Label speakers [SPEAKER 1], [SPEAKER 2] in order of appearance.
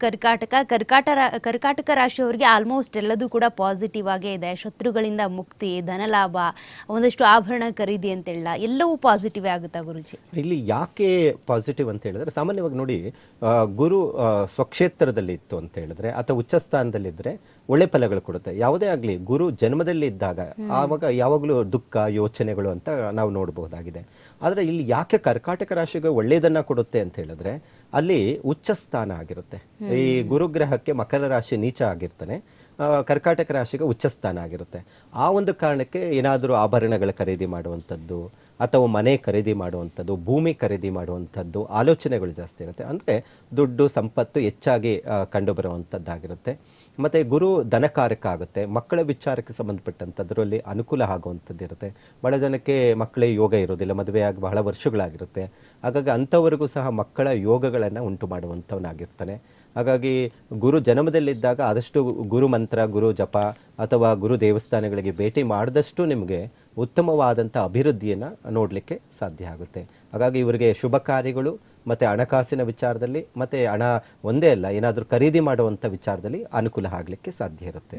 [SPEAKER 1] ಕರ್ಕಾಟಕ ಕರ್ಕಾಟ ರಾ- ಕರ್ಕಾಟಕ ರಾಶಿಯವರಿಗೆ ಆಲ್ಮೋಸ್ಟ್ ಎಲ್ಲದೂ ಕೂಡ ಪಾಸಿಟಿವ್ ಆಗೇ ಇದೆ. ಶತ್ರುಗಳಿಂದ ಮುಕ್ತಿ ಧನಲಾಭ ಒಂದಷ್ಟು ಆಭರಣ ಖರೀದಿ ಅಂತೆಲ್ಲ ಎಲ್ಲವೂ ಪಾಸಿಟಿವ್ ಆಗುತ್ತಾ ಗುರುಜಿ?
[SPEAKER 2] ಇಲ್ಲಿ ಯಾಕೆ ಪಾಸಿಟಿವ್ ಅಂತ ಹೇಳಿದ್ರೆ ಸಾಮಾನ್ಯವಾಗಿ ನೋಡಿ ಗುರು ಸ್ವಕ್ಷೇತ್ರದಲ್ಲಿ ಇತ್ತು ಅಂತ ಹೇಳಿದ್ರೆ ಅಥವಾ ಉಚ್ಚ ಸ್ಥಾನದಲ್ಲಿದ್ದರೆ ಒಳ್ಳೆ ಫಲಗಳು ಕೊಡುತ್ತೆ. ಯಾವುದೇ ಆಗಲಿ ಗುರು ಜನ್ಮದಲ್ಲಿ ಇದ್ದಾಗ ಆವಾಗ ಯಾವಾಗಲೂ ದುಃಖ ಯೋಚನೆಗಳು ಅಂತ ನಾವು ನೋಡಬಹುದಾಗಿದೆ. ಆದರೆ ಇಲ್ಲಿ ಯಾಕೆ ಕರ್ಕಾಟಕ ರಾಶಿಗೆ ಒಳ್ಳೆಯದನ್ನು ಕೊಡುತ್ತೆ ಅಂತ ಹೇಳಿದ್ರೆ ಅಲ್ಲಿ ಉಚ್ಚ ಸ್ಥಾನ ಆಗಿರುತ್ತೆ. ಈ ಗುರುಗ್ರಹಕ್ಕೆ ಮಕರ ರಾಶಿ ನೀಚ ಆಗಿರ್ತಾನೆ. ಕರ್ಕಾಟಕ ರಾಶಿಗೆ ಉಚ್ಚ ಸ್ಥಾನ ಆಗಿರುತ್ತೆ. ಆ ಒಂದು ಕಾರಣಕ್ಕೆ ಏನಾದರೂ ಆಭರಣಗಳ ಖರೀದಿ ಮಾಡುವಂಥದ್ದು, ಅಥವಾ ಮನೆ ಖರೀದಿ ಮಾಡುವಂಥದ್ದು, ಭೂಮಿ ಖರೀದಿ ಮಾಡುವಂಥದ್ದು, ಆಲೋಚನೆಗಳು ಜಾಸ್ತಿ ಇರುತ್ತೆ. ಅಂದರೆ ದುಡ್ಡು, ಸಂಪತ್ತು ಹೆಚ್ಚಾಗಿ ಕಂಡು ಕಂಡುಬರುವಂಥದ್ದಾಗಿರುತ್ತೆ. ಮತ್ತು ಗುರು ಧನಕಾರಕ ಆಗುತ್ತೆ. ಮಕ್ಕಳ ವಿಚಾರಕ್ಕೆ ಸಂಬಂಧಪಟ್ಟಂಥದ್ರಲ್ಲಿ ಅನುಕೂಲ ಆಗುವಂಥದ್ದು ಭಾಳ ಜನಕ್ಕೆ ಮಕ್ಕಳೇ ಯೋಗ ಇರೋದಿಲ್ಲ ಮದುವೆಯಾಗಿ ಬಹಳ ವರ್ಷಗಳಾಗಿರುತ್ತೆ. ಹಾಗಾಗಿ ಅಂಥವರೆಗೂ ಸಹ ಮಕ್ಕಳ ಯೋಗಗಳನ್ನು ಉಂಟು ಮಾಡುವಂಥವನಾಗಿರ್ತಾನೆ. ಹಾಗಾಗಿ ಗುರು ಜನ್ಮದಲ್ಲಿದ್ದಾಗ ಆದಷ್ಟು ಗುರು ಗುರು ಜಪ ಅಥವಾ ಗುರು ದೇವಸ್ಥಾನಗಳಿಗೆ ಭೇಟಿ ಮಾಡಿದಷ್ಟು ನಿಮಗೆ ಉತ್ತಮವಾದಂಥ ಅಭಿವೃದ್ಧಿಯನ್ನು ನೋಡಲಿಕ್ಕೆ ಸಾಧ್ಯ ಆಗುತ್ತೆ. ಹಾಗಾಗಿ ಇವರಿಗೆ ಶುಭ ಕಾರ್ಯಗಳು ಮತ್ತು ಹಣಕಾಸಿನ ವಿಚಾರದಲ್ಲಿ ಮತ್ತು ಹಣ ಒಂದೇ ಅಲ್ಲ, ಏನಾದರೂ ಖರೀದಿ ಮಾಡುವಂಥ ವಿಚಾರದಲ್ಲಿ ಅನುಕೂಲ ಆಗಲಿಕ್ಕೆ ಸಾಧ್ಯ ಇರುತ್ತೆ.